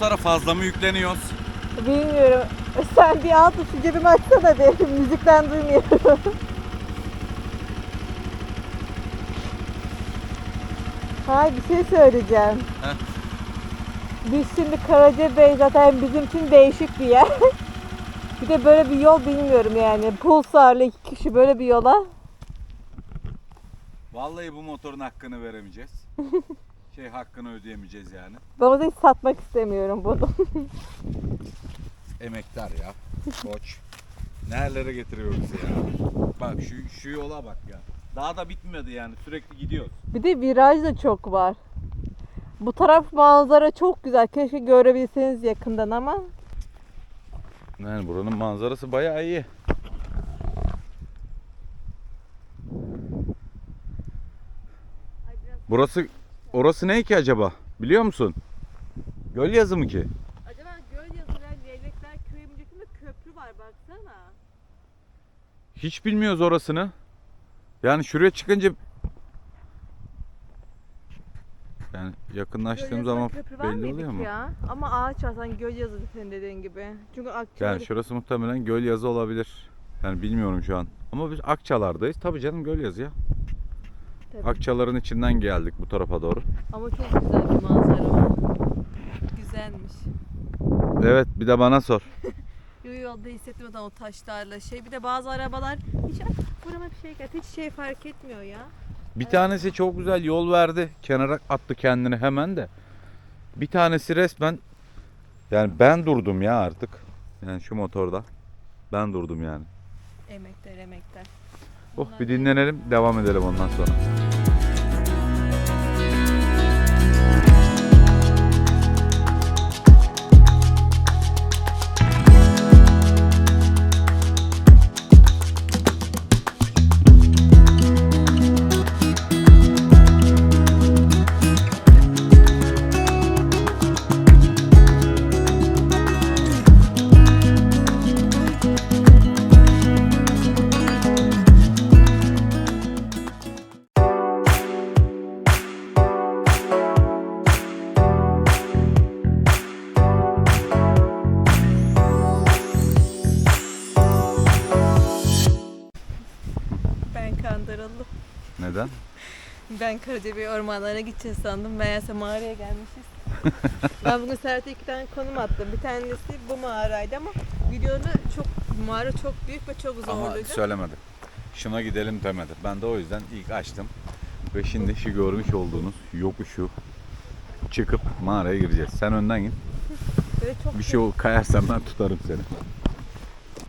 pulsara fazla mı yükleniyoruz? Bilmiyorum. Sen bir alt şu cebimi açsana bir. Müzikten duymuyorum. Hayır bir şey söyleyeceğim. Heh. Biz şimdi Karacabey zaten bizim için değişik bir yer. bir de böyle bir yol bilmiyorum yani. Pulsarlı iki kişi böyle bir yola. Vallahi bu motorun hakkını veremeyeceğiz. Şey hakkını ödeyemeyeceğiz yani. Ben o hiç satmak istemiyorum bunu. Emektar ya. Koç. Nerelere getiriyoruz ya. Bak şu, şu yola bak ya. Daha da bitmedi yani sürekli gidiyoruz. Bir de viraj da çok var. Bu taraf manzara çok güzel. Keşke görebilseniz yakından ama. Yani buranın manzarası bayağı iyi. Burası orası ne ki acaba? Biliyor musun? Göl yazı mı ki? Acaba göl yazılan Leylekler Köyü'ndeki mi köprü var baksana. Hiç bilmiyoruz orasını. Yani şuraya çıkınca yani yakınlaştığım zaman köprü var belli mıydı oluyor ki mu? Ya? Ama ağaç var sanki göl yazılı senin dediğin gibi. Çünkü akçaları... Yani şurası muhtemelen göl yazı olabilir. Yani bilmiyorum şu an. Ama biz Akçalar'dayız. Tabii canım göl yazı ya. Tabii. Akçaların içinden geldik bu tarafa doğru. Ama çok güzel bir manzara var. Güzelmiş. Evet bir de bana sor. Yo yolda hissetmeden o taşlarla şey. Bir de bazı arabalar hiç burama bir şey geldi. Hiç şey fark etmiyor ya. Bir tanesi çok güzel yol verdi. Kenara attı kendini hemen de. Bir tanesi resmen yani ben durdum ya artık. Yani şu motorda. Ben durdum yani. Emekler emekler. Oh bir dinlenelim devam edelim ondan sonra. Ben Karacabey ormanlarına gideceğiz sandım. Meğerse mağaraya gelmişiz. ben bugün Serhat'a iki tane konum attım. Bir tanesi bu mağaraydı ama videoda çok mağara çok büyük ve çok Ama zorluydu. söylemedi. Şuna gidelim demedi. Ben de o yüzden ilk açtım. Ve şimdi şu görmüş olduğunuz yokuşu çıkıp mağaraya gireceğiz. Sen önden git. Böyle çok Bir şey kayarsan ben tutarım seni.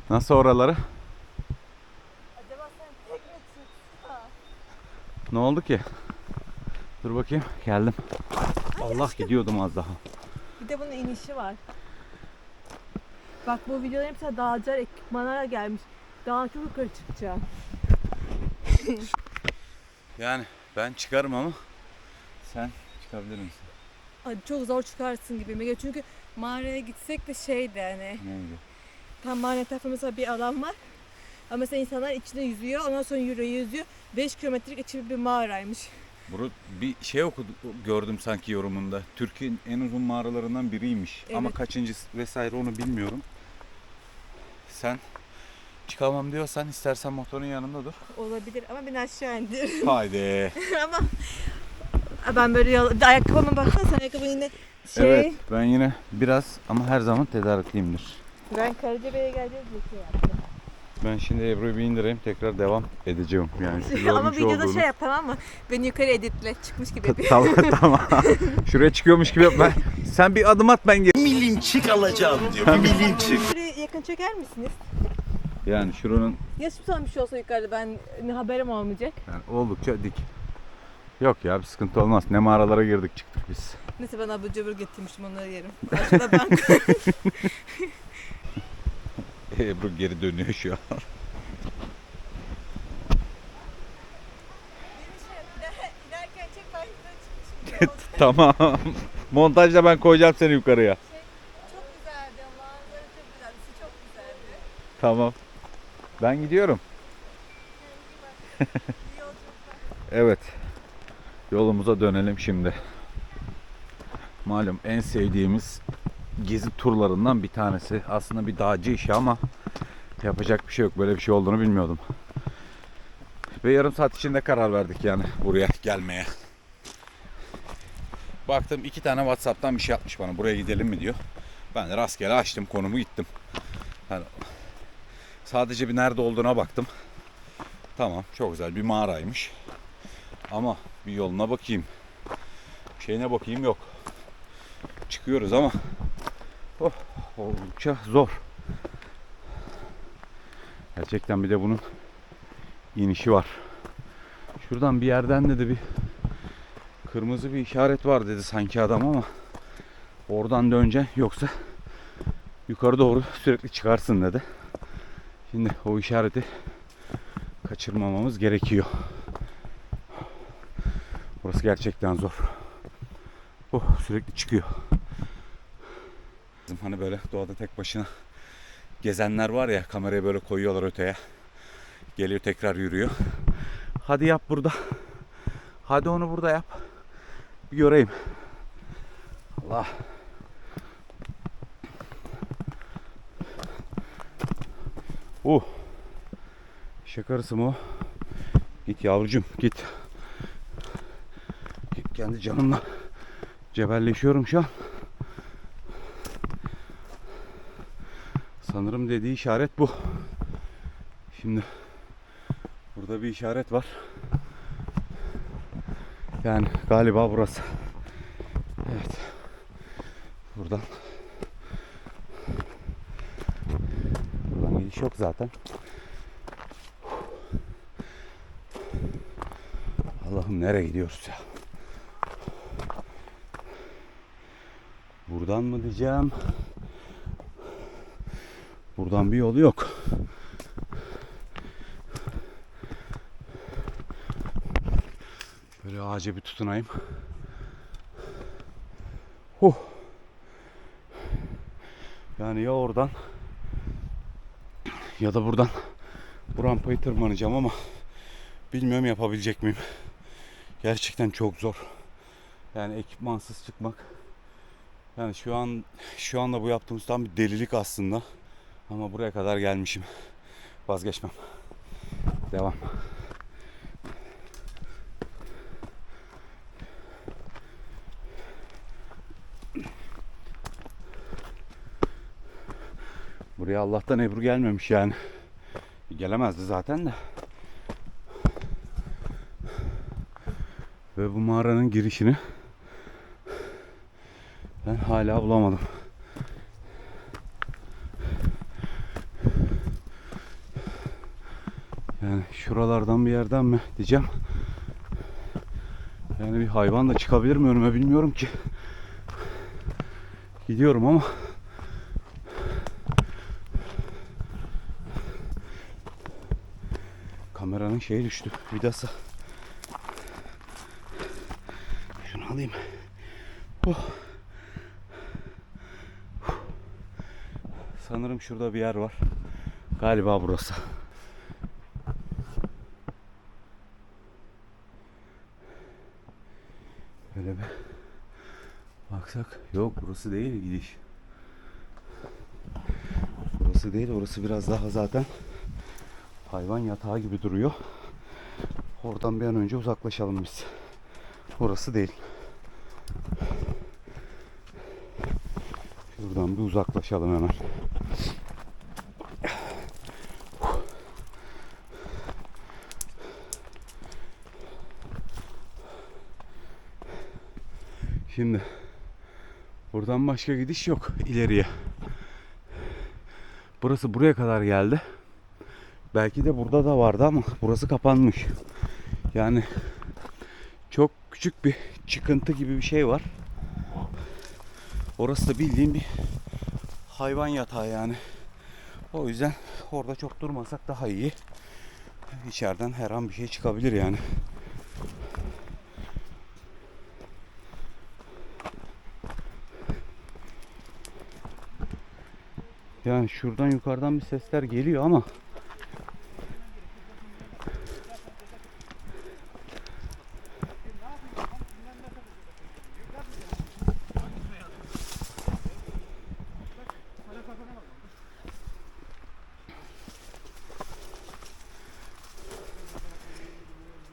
Nasıl oraları? Ne oldu ki? Dur bakayım. Geldim. Allah gidiyordum az daha. Bir de bunun inişi var. Bak bu videoların hepsine dağcılar ekipmanlara gelmiş. Daha çok yukarı çıkacağım. Yani ben çıkarım ama sen çıkabilir misin? Ay, çok zor çıkarsın gibi geliyor. Çünkü mağaraya gitsek de şeydi hani Neydi? tam mağara etrafında mesela bir alan var. Ama mesela insanlar içinde yüzüyor. Ondan sonra yürüyor yüzüyor. 5 kilometrelik içi bir mağaraymış. Buru bir şey okudum gördüm sanki yorumunda. Türkiye'nin en uzun mağaralarından biriymiş. Ama Evet. kaçıncı vesaire onu bilmiyorum. Sen çıkamam diyorsan istersen motorun yanında dur. Olabilir ama beni aşağı indir. Haydi. ama ben böyle yol... Ayakkabıma baksana sen ayakkabın yine şey... Evet ben yine biraz ama her zaman tedarikliyimdir. Ben Karacabey'e geleceğiz diye şey yaptım. Ben şimdi Ebru'yu bir indireyim tekrar devam edeceğim. Yani ama görmüş videoda olduğunuz- şey yap tamam mı? Beni yukarı editle çıkmış gibi yapıyor. tamam tamam. Şuraya çıkıyormuş gibi yap. Ben, sen bir adım at ben gel. milimçik alacağım diyor. Bir milimçik. Şuraya yakın çeker misiniz? Yani şuranın Ya şimdi bir şey olsa yukarıda ben ne haberim olmayacak. yani oldukça dik. Yok ya bir sıkıntı olmaz. Ne mağaralara girdik çıktık biz. Neyse ben abur cubur getirmiştim onları yerim. Aşağıda bank. Ebru geri dönüyor şu an. Tamam. Montajda ben koyacağım seni yukarıya. Çok güzeldi. Manzara çok güzeldi. Çok güzeldi. Tamam. Ben gidiyorum. Evet. Yolumuza dönelim şimdi. Malum en sevdiğimiz gezi turlarından bir tanesi. Aslında bir dağcı işi ama yapacak bir şey yok. Böyle bir şey olduğunu bilmiyordum. Ve yarım saat içinde karar verdik yani buraya gelmeye. Baktım iki tane Whatsapp'tan bir şey atmış bana. Buraya gidelim mi diyor. Ben de rastgele açtım konumu gittim. Yani sadece bir nerede olduğuna baktım. Tamam çok güzel bir mağaraymış. Ama bir yoluna bakayım. Şeyine bakayım yok. Çıkıyoruz ama oh, oldukça zor. Gerçekten bir de bunun inişi var. Şuradan bir yerden de, de bir kırmızı bir işaret var dedi sanki adam ama oradan döneceksin yoksa yukarı doğru sürekli çıkarsın dedi. Şimdi o işareti kaçırmamamız gerekiyor. Burası gerçekten zor. Oh sürekli çıkıyor. Bizim Hani böyle doğada tek başına gezenler var ya kamerayı böyle koyuyorlar öteye. Geliyor tekrar yürüyor. Hadi yap burada. Hadi onu burada yap. Bir göreyim. Allah. Uh. Şakarısı mı o? Git yavrucum git. Git kendi canımla cebelleşiyorum şu an. Sanırım dediği işaret bu. Şimdi burada bir işaret var. Yani galiba burası. Evet. Buradan. Buradan gidiş yok zaten. Allah'ım nereye gidiyoruz ya? Buradan mı diyeceğim? Buradan bir yol yok. Böyle ağaca bir tutunayım. Huh. Yani ya oradan ya da buradan bu rampayı tırmanacağım ama bilmiyorum yapabilecek miyim. Gerçekten çok zor. Yani ekipmansız çıkmak. Yani şu an şu anda bu yaptığımız tam bir delilik aslında. Ama buraya kadar gelmişim. Vazgeçmem. Devam. Buraya Allah'tan Ebru gelmemiş yani. Gelemezdi zaten de. Ve bu mağaranın girişini ben hala bulamadım. Yani şuralardan bir yerden mi diyeceğim. Yani bir hayvan da çıkabilir mi önüme bilmiyorum ki. Gidiyorum ama kameranın şeyi düştü vidası. Şunu alayım. Oh. Sanırım şurada bir yer var. Galiba burası. Böyle bir baksak. Yok burası değil gidiş. Burası değil orası biraz daha zaten hayvan yatağı gibi duruyor. Oradan bir an önce uzaklaşalım biz. Orası değil. Şuradan bir uzaklaşalım hemen. Şimdi buradan başka gidiş yok ileriye. Burası buraya kadar geldi. Belki de burada da vardı ama burası kapanmış. Yani çok küçük bir çıkıntı gibi bir şey var. Orası da bildiğim bir hayvan yatağı yani. O yüzden orada çok durmasak daha iyi. İçeriden her an bir şey çıkabilir yani. Yani şuradan yukarıdan bir sesler geliyor ama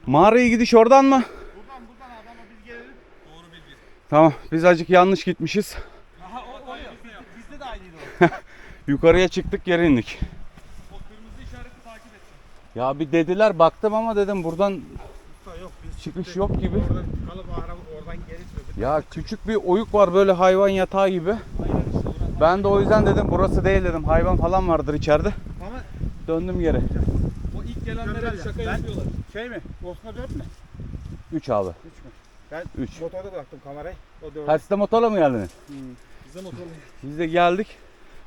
Mağaraya gidiş oradan mı? Buradan buradan abi ama biz gelelim. Doğru bilgi. Tamam biz acık yanlış gitmişiz. Aha o, o, o, bizde de aynıydı o. Yukarıya çıktık geri indik. O kırmızı işareti takip et. Ya bir dediler baktım ama dedim buradan Usta yok biz çıkış çıktık. yok gibi. Oradan kalıp araba oradan geri döndük. Ya küçük bir oyuk var böyle hayvan yatağı gibi. Aynen işte. Ben de o yüzden dedim burası değil dedim. Hayvan falan vardır içeride. Ama Döndüm geri. o ilk gelenlere şaka Ben- yapıyorlar. Şey mi? Bosna 4 mü? 3 abi. 3 mü? Ben 3. motorda bıraktım kamerayı. O 4. Ha siz de motorla mı geldiniz? Bize motorla. Biz de geldik.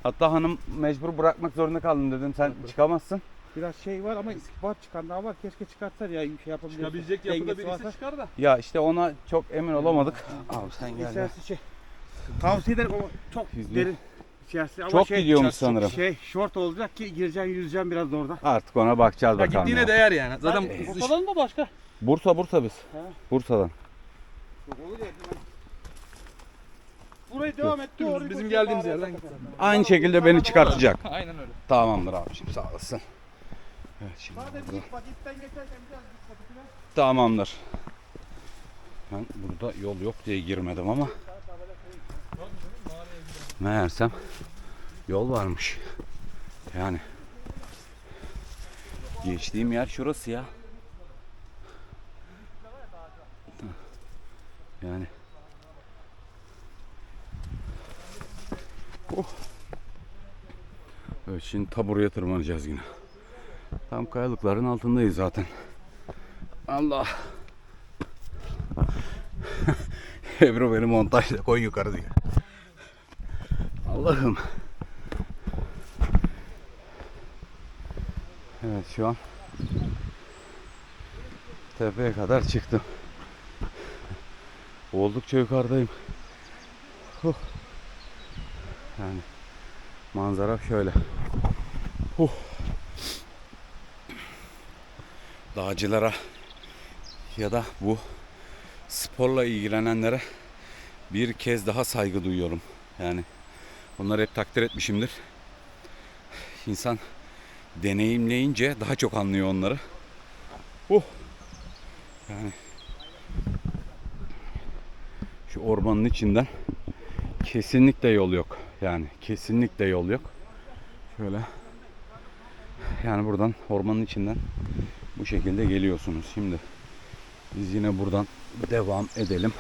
Hatta hanım mecbur bırakmak zorunda kaldım dedim. Sen çıkamazsın. Biraz şey var ama var çıkan daha var. Keşke çıkartsa ya şey yapabilir. Çıkabilecek yapıda birisi varsa. çıkar da. Ya işte ona çok emin olamadık. Abi sen gel. ya. Şey. Tavsiye ederim ama çok Yüzde- derin. İçerisi ama Çok şey, gidiyormuş sanırım. Şey short olacak ki gireceksin yüzeceksin biraz da orada. Artık ona bakacağız Ya bakalım. gittiğine ya. değer yani. Zaten Bursa'dan da başka. Bursa Bursa biz. Ha. Bursa'dan. Yok olur ya. Burayı devam et. Dümdüz doğru bizim geldiğimiz mağaraya yerden git Aynı şekilde beni çıkartacak. Aynen öyle. Tamamdır abiciğim sağ olasın. Evet şimdi Sadece burada. git bak ipten geçerken biraz biraz. Tamamdır. Ben burada yol yok diye girmedim ama meğersem yol varmış. Yani geçtiğim yer şurası ya. Yani Oh. Evet şimdi ta buraya tırmanacağız yine. Tam kayalıkların altındayız zaten. Allah. Ebru beni montajla koy yukarı diyor. Allah'ım. Evet şu an tepeye kadar çıktım. Oldukça yukarıdayım. Huh. Yani manzara şöyle. Huh. Dağcılara ya da bu sporla ilgilenenlere bir kez daha saygı duyuyorum. Yani onları hep takdir etmişimdir. İnsan deneyimleyince daha çok anlıyor onları. Oh. Yani şu ormanın içinden kesinlikle yol yok. Yani kesinlikle yol yok. Şöyle yani buradan ormanın içinden bu şekilde geliyorsunuz. Şimdi biz yine buradan devam edelim.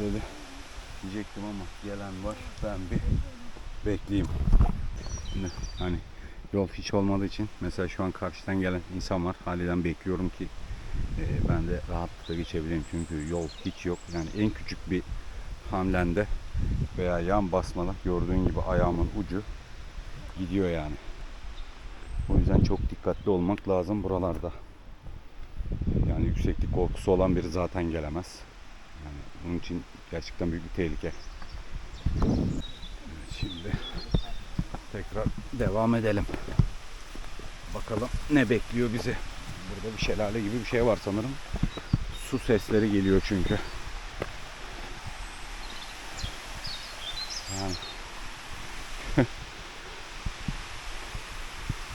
Böyle diyecektim ama gelen var. Ben bir bekleyeyim. Şimdi hani yol hiç olmadığı için mesela şu an karşıdan gelen insan var. Halinden bekliyorum ki e, ben de rahatlıkla geçebileyim. Çünkü yol hiç yok. Yani en küçük bir hamlende veya yan basmada gördüğün gibi ayağımın ucu gidiyor yani. O yüzden çok dikkatli olmak lazım buralarda. Yani yükseklik korkusu olan biri zaten gelemez. Yani bunun için gerçekten büyük bir tehlike. Evet, şimdi tekrar devam edelim. Bakalım ne bekliyor bizi. Burada bir şelale gibi bir şey var sanırım. Su sesleri geliyor çünkü.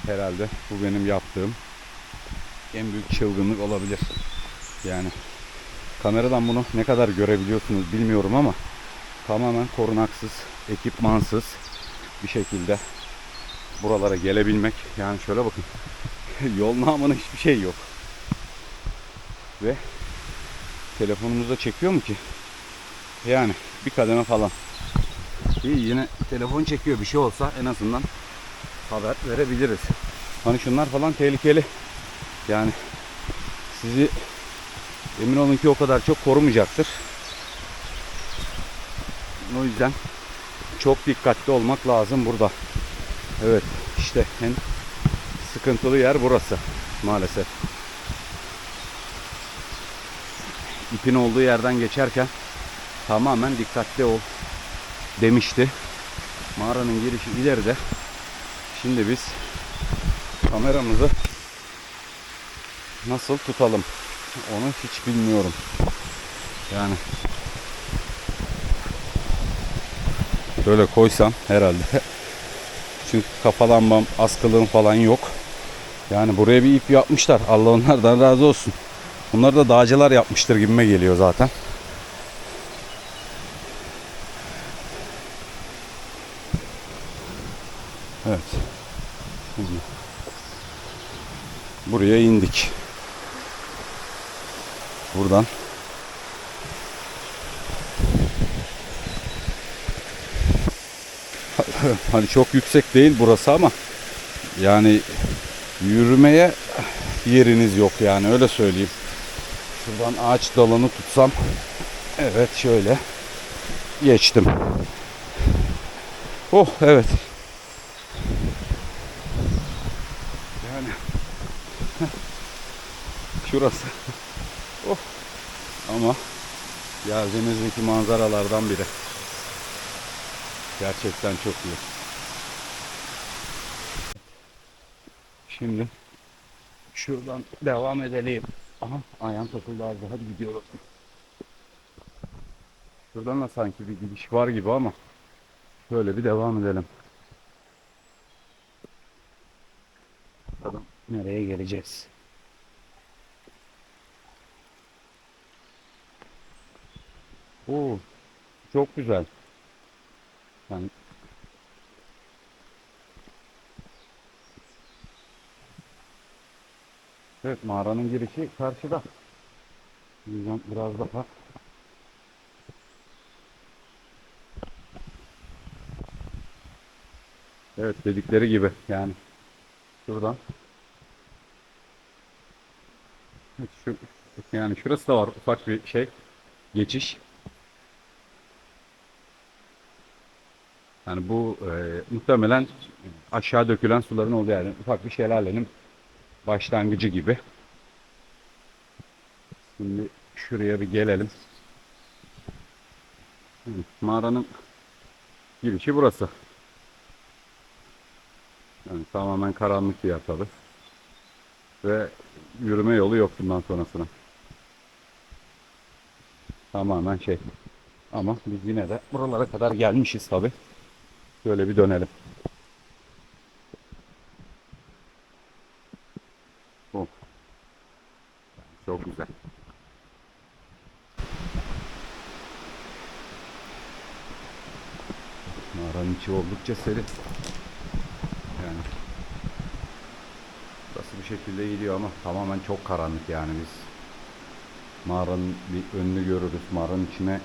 Herhalde bu benim yaptığım en büyük çılgınlık olabilir. Yani kameradan bunu ne kadar görebiliyorsunuz bilmiyorum ama tamamen korunaksız, ekipmansız bir şekilde buralara gelebilmek. Yani şöyle bakın. Yol namına hiçbir şey yok. Ve telefonumuzda çekiyor mu ki? Yani bir kademe falan. İyi yine telefon çekiyor bir şey olsa en azından haber verebiliriz. Hani şunlar falan tehlikeli. Yani sizi emin olun ki o kadar çok korumayacaktır. O yüzden çok dikkatli olmak lazım burada. Evet işte en sıkıntılı yer burası maalesef. İpin olduğu yerden geçerken tamamen dikkatli ol demişti. Mağaranın girişi ileride. Şimdi biz kameramızı nasıl tutalım onu hiç bilmiyorum. Yani böyle koysam herhalde. Çünkü kafa lambam, askılığım falan yok. Yani buraya bir ip yapmışlar. Allah onlardan razı olsun. Bunları da dağcılar yapmıştır gibime geliyor zaten. Evet. Şimdi buraya indik. Buradan hani çok yüksek değil burası ama yani yürümeye yeriniz yok yani öyle söyleyeyim. Şuradan ağaç dalını tutsam evet şöyle geçtim. Oh evet. Yani şurası. Oh. Ama geldiğimizdeki manzaralardan biri. Gerçekten çok iyi. Şimdi şuradan devam edelim. Aha ayağım takıldı az daha gidiyorum. Şuradan da sanki bir gidiş var gibi ama böyle bir devam edelim. Bakalım nereye geleceğiz. Oo, çok güzel. Yani Evet mağaranın girişi karşıda. Biraz daha Evet dedikleri gibi yani şuradan şu yani şurası da var ufak bir şey geçiş. Yani bu e, muhtemelen aşağı dökülen suların olduğu yani ufak bir şelalenin başlangıcı gibi. Şimdi şuraya bir gelelim. Mağaranın girişi burası. Yani tamamen karanlık bir yer tabi. Ve yürüme yolu yok bundan sonrasına. Tamamen şey. Ama biz yine de buralara kadar gelmişiz tabi. Şöyle bir dönelim. Çok güzel. Mağaranın içi oldukça serin. Yani burası bir şekilde gidiyor ama tamamen çok karanlık yani biz mağaranın bir önünü görürüz. Mağaranın içine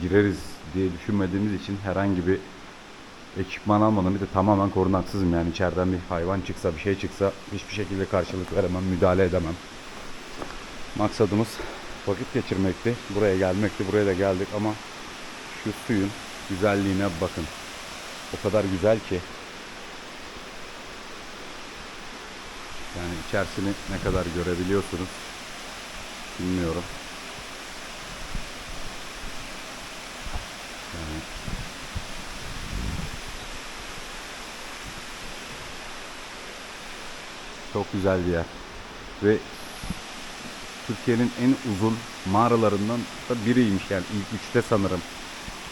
gireriz diye düşünmediğimiz için herhangi bir ekipman almadım. Bir de tamamen korunaksızım yani içeriden bir hayvan çıksa bir şey çıksa hiçbir şekilde karşılık veremem, müdahale edemem. Maksadımız vakit geçirmekti. Buraya gelmekti. Buraya da geldik ama şu suyun güzelliğine bakın. O kadar güzel ki. Yani içerisini ne kadar görebiliyorsunuz bilmiyorum. Yani Çok güzel bir yer. Ve Türkiye'nin en uzun mağaralarından da biriymiş yani ilk üçte sanırım.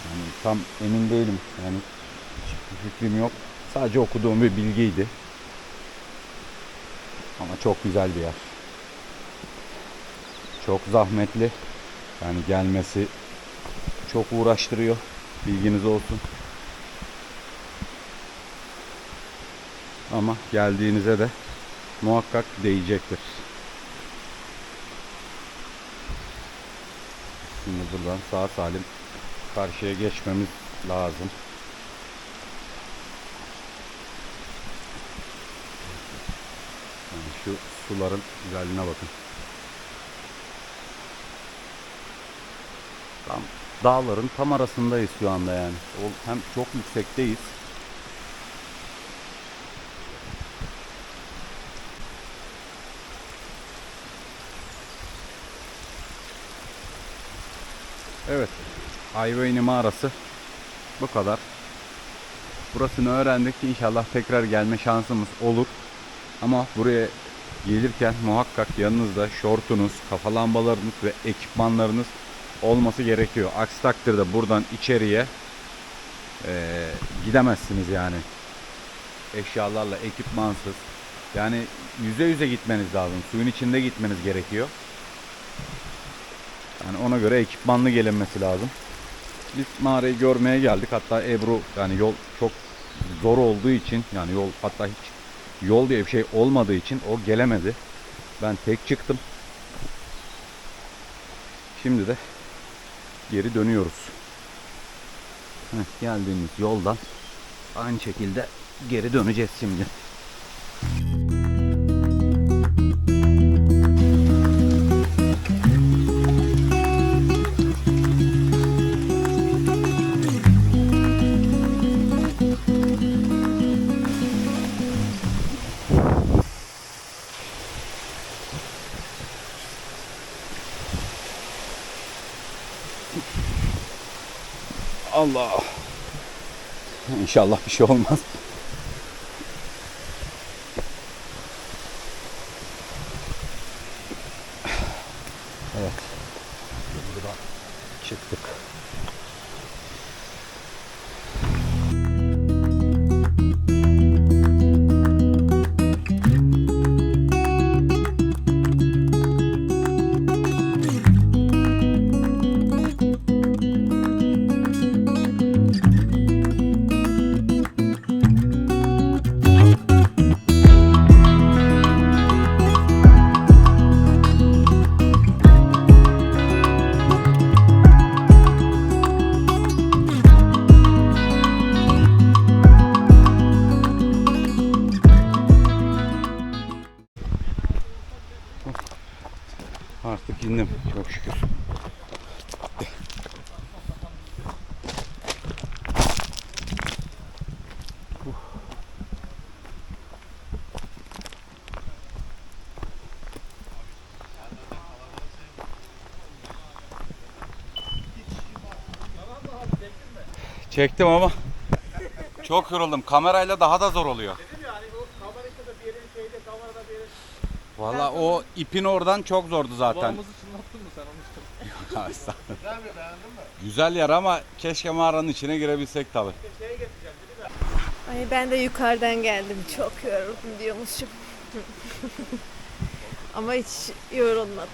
Yani tam emin değilim yani hiçbir fikrim yok. Sadece okuduğum bir bilgiydi. Ama çok güzel bir yer. Çok zahmetli. Yani gelmesi çok uğraştırıyor. Bilginiz olsun. Ama geldiğinize de muhakkak değecektir. Şimdi buradan sağ salim karşıya geçmemiz lazım. Yani şu suların güzelliğine bakın. Tam dağların tam arasındayız şu anda yani. Hem çok yüksekteyiz. Evet. Ayvayni mağarası bu kadar. Burasını öğrendik. İnşallah tekrar gelme şansımız olur. Ama buraya gelirken muhakkak yanınızda şortunuz, kafa lambalarınız ve ekipmanlarınız olması gerekiyor. Aksi takdirde buradan içeriye eee, gidemezsiniz yani. Eşyalarla, ekipmansız. Yani yüze yüze gitmeniz lazım. Suyun içinde gitmeniz gerekiyor. Yani ona göre ekipmanlı gelinmesi lazım. Biz mağarayı görmeye geldik. Hatta Ebru yani yol çok zor olduğu için yani yol hatta hiç yol diye bir şey olmadığı için o gelemedi. Ben tek çıktım. Şimdi de geri dönüyoruz. Heh, geldiğimiz yoldan aynı şekilde geri döneceğiz şimdi. Allah. İnşallah bir şey olmaz. Artık indim çok şükür. Çektim ama çok yoruldum. Kamerayla daha da zor oluyor. Valla o ipin oradan çok zordu zaten. Kulağımızı çınlattın mı sen onu? Ha, estağfurullah. Güzel yer ama keşke mağaranın içine girebilsek tabi. Ay ben de yukarıdan geldim. Çok yoruldum diyormuşum. Ama hiç yorulmadım.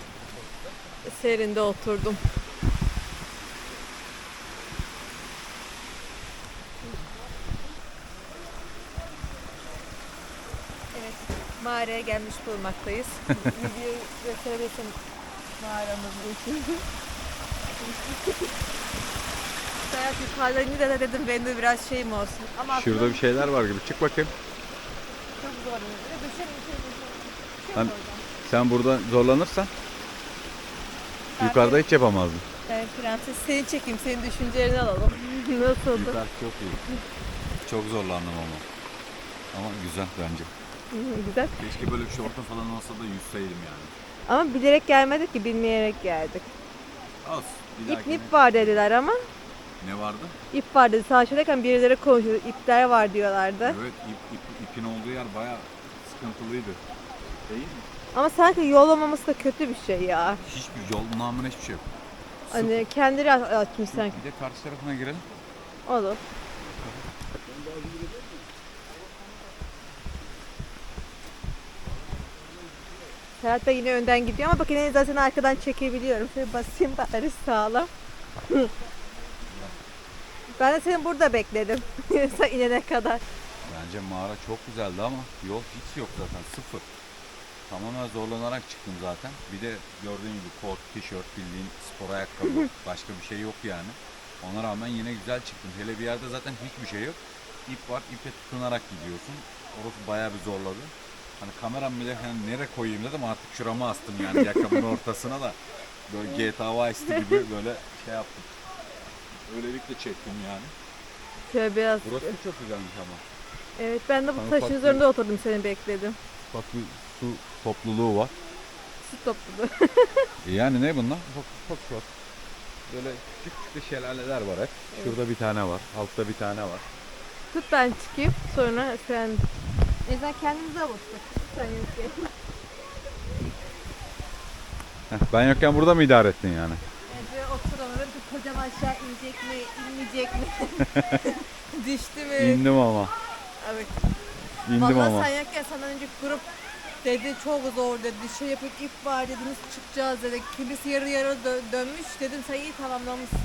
Serinde oturdum. Evet, mağaraya gelmiş bulunmaktayız. Videoyu gösterebilirsin mağaramızın için. Serhat yukarıdan ince de dedim benim de biraz şeyim olsun. Ama Şurada bir şeyler var gibi. Çık bakayım. çok zor. Bir de Düşerim, düşerim, düşerim. Çık Ben- oradan. Sen burada zorlanırsan yukarıda hiç yapamazdın. Ben prenses seni çekeyim, senin düşüncelerini alalım. Nasıldı? Yukarı çok iyi. Çok zorlandım ama. Ama güzel bence. Güzel. Keşke böyle bir şorta falan olsa da yüzseydim yani. Ama bilerek gelmedik ki, bilmeyerek geldik. Az. Bir İp dahakine- nip var dediler ama. Ne vardı? İp var dedi. Şuradayken birileri konuşuyordu. İpler var diyorlardı. Evet ip, ip- ipin olduğu yer baya sıkıntılıydı. Değil mi? Ama sanki yol olmaması da kötü bir şey ya. Hiçbir yol namına hiçbir şey yok. Hani kendileri aç- açmış sanki. Bir de karşı tarafına girelim. Olur. Serhat Bey yine önden gidiyor ama bak yine zaten arkadan çekebiliyorum. Şöyle basayım bari sağlam. ben de seni burada bekledim. Sen inene kadar. Bence mağara çok güzeldi ama yol hiç yok zaten sıfır. Tamamen zorlanarak çıktım zaten. Bir de gördüğün gibi kot, tişört, bildiğin spor ayakkabı başka bir şey yok yani. Ona rağmen yine güzel çıktım. Hele bir yerde zaten hiçbir şey yok. İp var, ipe tutunarak gidiyorsun. Orası bayağı bir zorladı. Hani kameram bile hani nereye koyayım dedim artık şurama astım yani yakamın ortasına da. Böyle GTA Vice gibi böyle şey yaptım. Öylelikle çektim yani. Şöyle biraz. Burası da çok güzelmiş ama. Evet ben de bu Sana taşın farklı- üzerinde oturdum seni bekledim. Bak bir su topluluğu var. Su topladı. E Yani ne bunlar? Bak bak bak. Böyle küçük küçük de şelaleler var hep. Şurada bir tane var. Altta bir tane var. Tut ben çıkayım sonra sen... Neyse kendimize baktık. Sen yokken. Heh, ben yokken burada mı idare ettin yani? Evde oturalım. Bir kocam aşağı inecek mi, inmeyecek mi? Düştü mü? İndim ama. Evet. İndim Vallahi ama. sen yokken sana önce grup Dedi çok zor dedi. Şey yapıp ip var dediniz çıkacağız dedi. Kimisi yarı yarı dö- dönmüş dedim sen iyi tamamlamışsın.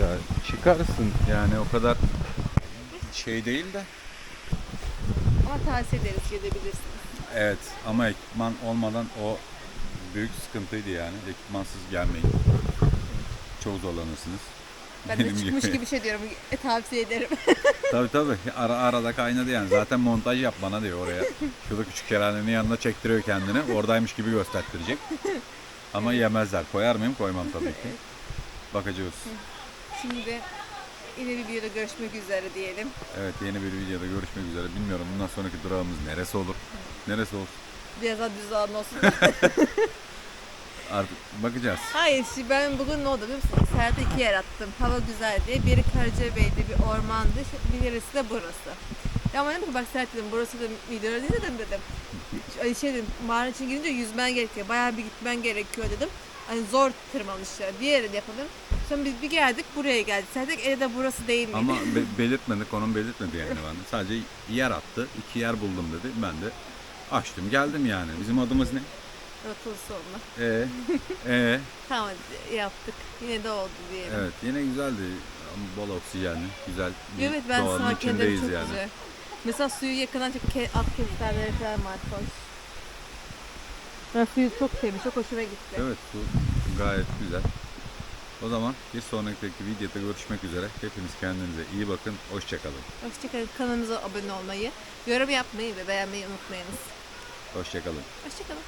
Ya çıkarsın yani o kadar şey değil de. Tavsiye ederiz gidebilirsiniz. Evet ama ekipman olmadan o büyük sıkıntıydı yani. Ekipmansız gelmeyin. Çok zorlanırsınız. Ben de Benim çıkmış gibi. şey diyorum. E, tavsiye ederim. Tabii tabii. Ara, arada kaynadı yani. Zaten montaj yap bana diyor oraya. Şurada küçük şelalenin yanına çektiriyor kendini. Oradaymış gibi gösterttirecek. Ama yemezler. Koyar mıyım? Koymam tabii ki. Bakacağız. Şimdi yine bir videoda görüşmek üzere diyelim. Evet yeni bir videoda görüşmek üzere. Bilmiyorum bundan sonraki durağımız neresi olur? Neresi olur? Biraz daha düz alan olsun. Artık bakacağız. Hayır şimdi ben bugün ne oldu biliyor musun? Serhat'a iki yer attım. Hava güzel diye. Biri Karacabey'de bir ormandı. Birisi de burası. Ya ama dedim ki bak Serhat dedim burası da değil dedim dedim. Şey dedim mağaranın için girince yüzmen gerekiyor. Bayağı bir gitmen gerekiyor dedim. Hani zor tırmanışlar. Diğeri de yapalım. Sonra biz bir geldik buraya geldik. Serhat dedi ki "E de burası değil miydi? Ama be- belirtmedik, onun belirtmedi yani bana. Sadece yer attı, iki yer buldum dedi. Ben de açtım, geldim yani. Bizim adımız ne? Rakıl sonuna. Ee, ee, Tamam yaptık. Yine de oldu diyelim. evet yine güzeldi. Ama Bol oksijenli, güzel bir Evet ben doğanın sakinlerim içindeyiz çok yani. güzel. Mesela suyu yakından çok ke- at kestane falan var hoş. Ben suyu çok sevdim, çok hoşuma gitti. Evet, su gayet güzel. O zaman bir sonraki videoda görüşmek üzere. Hepiniz kendinize iyi bakın. Hoşçakalın. Hoşçakalın. Kanalımıza abone olmayı, yorum yapmayı ve beğenmeyi unutmayınız. Hoşçakalın. Hoşçakalın.